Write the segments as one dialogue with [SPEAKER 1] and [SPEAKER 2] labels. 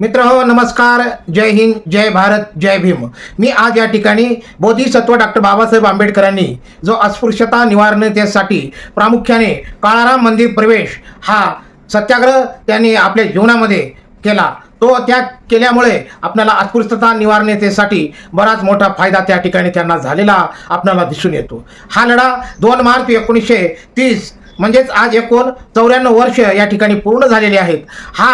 [SPEAKER 1] मित्र हो नमस्कार. जय हिंद जय भारत जय भीम. मी आज या ठिकाणी बोधिसत्व डॉक्टर बाबासाहेब आंबेडकरांनी जो अस्पृश्यता निवारणतेसाठी प्रामुख्याने काळाराम मंदिर प्रवेश हा सत्याग्रह त्यांनी आपल्या जीवनामध्ये केला तो त्या केल्यामुळे आपल्याला अस्पृश्यता निवारणतेसाठी बराच मोठा फायदा त्या ठिकाणी त्यांना झालेला आपल्याला दिसून येतो. हा लढा दोन मार्च एकोणीसशे तीस म्हणजेच आज एकूण चौऱ्याण्णव वर्ष या ठिकाणी पूर्ण झालेले आहेत. हा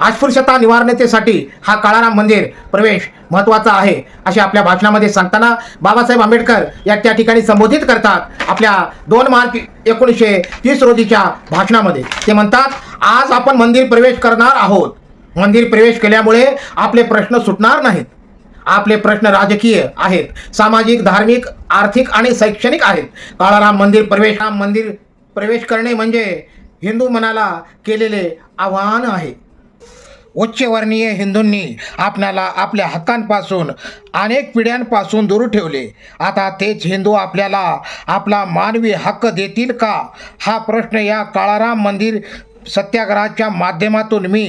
[SPEAKER 1] अस्पृश्यता निवारणतेसाठी हा काळाराम मंदिर प्रवेश महत्त्वाचा आहे असे आपल्या भाषणामध्ये सांगताना बाबासाहेब आंबेडकर या त्या ठिकाणी संबोधित करतात आपल्या दोन मार्च एकोणीसशे तीस रोजीच्या भाषणामध्ये. ते म्हणतात आज आपण मंदिर प्रवेश करणार आहोत. मंदिर प्रवेश केल्यामुळे आपले प्रश्न सुटणार नाहीत. आपले प्रश्न राजकीय आहेत सामाजिक धार्मिक आर्थिक आणि शैक्षणिक आहेत. काळाराम मंदिर प्रवेश राम मंदिर प्रवेश करणे म्हणजे हिंदू मनाला केलेले आव्हान आहे. उच्चवर्णीय हिंदूंनी आपणाला आपल्या हक्कांपासून अनेक पिढ्यांपासून दूर ठेवले. आता तेच हिंदू आपल्याला आपला मानवी हक्क देतील का? हा प्रश्न या काळाराम मंदिर सत्याग्रहाच्या माध्यमातून मी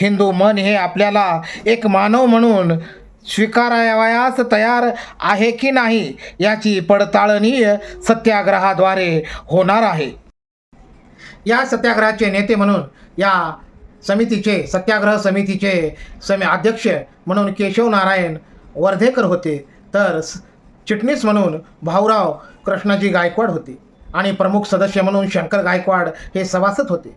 [SPEAKER 1] हिंदू मन हे आपल्याला एक मानव म्हणून स्वीकारावयास तयार आहे की नाही याची पडताळणीय सत्याग्रहाद्वारे होणार आहे. या सत्याग्रहाचे नेते म्हणून या समितीचे सत्याग्रह समितीचे समी अध्यक्ष म्हणून केशव नारायण वर्धेकर होते. तर चिटणीस म्हणून भाऊराव कृष्णाजी गायकवाड होते. आणि प्रमुख सदस्य म्हणून शंकर गायकवाड हे सभासद होते.